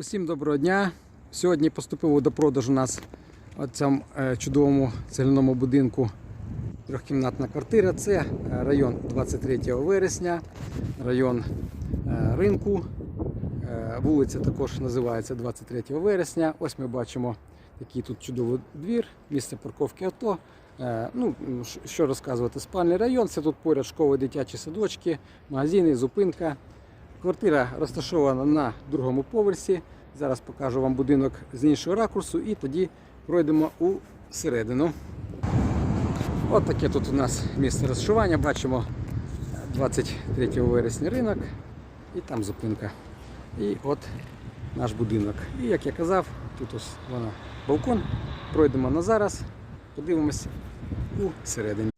Усім доброго дня. Сьогодні поступило до продажу у нас в цьому е, чудовому цегляному будинку трьохкімнатна квартира. Це е, район 23 вересня, район е, ринку. Вулиця також називається 23 вересня. Ось ми бачимо такий тут чудовий двір, місце парковки авто. Ну, що розказувати, спальний район, це тут поряд школи, дитячі садочки, магазини, зупинка. Квартира розташована на другому поверсі. Зараз покажу вам будинок з іншого ракурсу і тоді пройдемо у середину. От таке тут у нас місце розташування. Бачимо 23 вересня ринок і там зупинка. І от наш будинок. І як я казав, тут ось вона балкон. Пройдемо на зараз, подивимося у середині.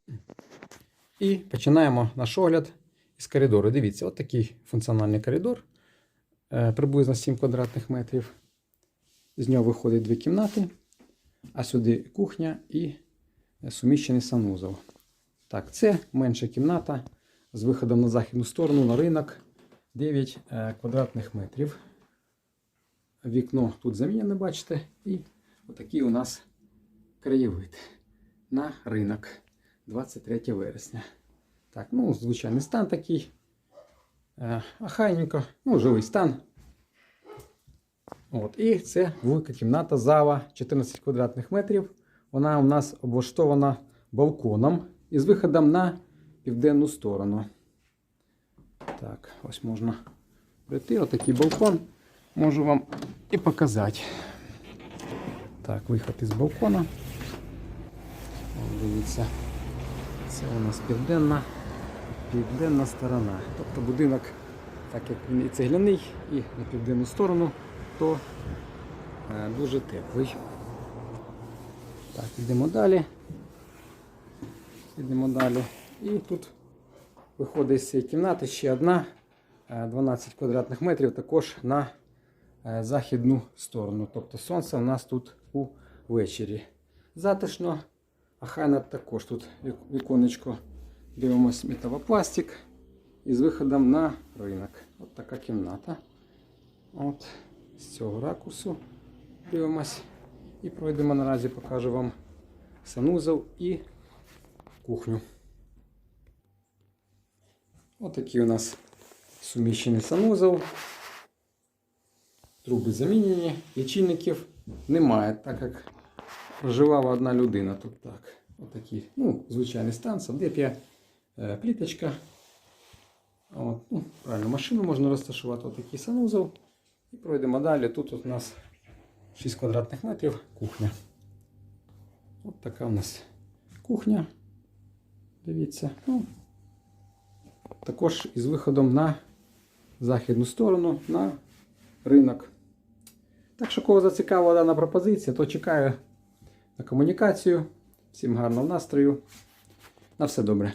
І починаємо наш огляд із коридору. Дивіться, от такий функціональний коридор, е, приблизно 7 квадратних метрів. З нього виходить дві кімнати, а сюди кухня і суміщений санузел. Так, це менша кімната з виходом на західну сторону на ринок 9 е, квадратних метрів. Вікно тут замінене, бачите, і отакий у нас краєвид на ринок 23 вересня. Так, ну, звичайний стан такий. Е, Ахайненько, ну, живий стан. От, і це велика кімната, зава 14 квадратних метрів. Вона у нас облаштована балконом із виходом на південну сторону. Так, ось можна прийти. Отакий балкон. Можу вам і показати. Так, виход із балкона. Дивіться. Це у нас південна, південна сторона. Тобто будинок, так як він і цегляний, і на південну сторону, то е, дуже теплий. Так, йдемо далі. Йдемо далі. І тут виходить з цієї кімнати ще одна, е, 12 квадратних метрів, також на е, західну сторону. Тобто сонце у нас тут увечері. Затишно. Ахайна також тут вік- віконечко. Дивимось металопластик із виходом на ринок. От така кімната. От з цього ракурсу дивимось. І пройдемо наразі, покажу вам санузел і кухню. Отакий у нас суміщений санузел. Труби замінені, лічильників немає, так як проживала одна людина тут так. Отакий, ну, звичайний стан, садип'я, е, пліточка. От, ну, правильно, машину можна розташувати, отакий санузел. І пройдемо далі. Тут у нас 6 квадратних метрів кухня. От така у нас кухня. Дивіться. Ну, також із виходом на західну сторону, на ринок. Так що, кого зацікавила дана пропозиція, то чекаю на комунікацію. Всім гарного настрою. На все добре.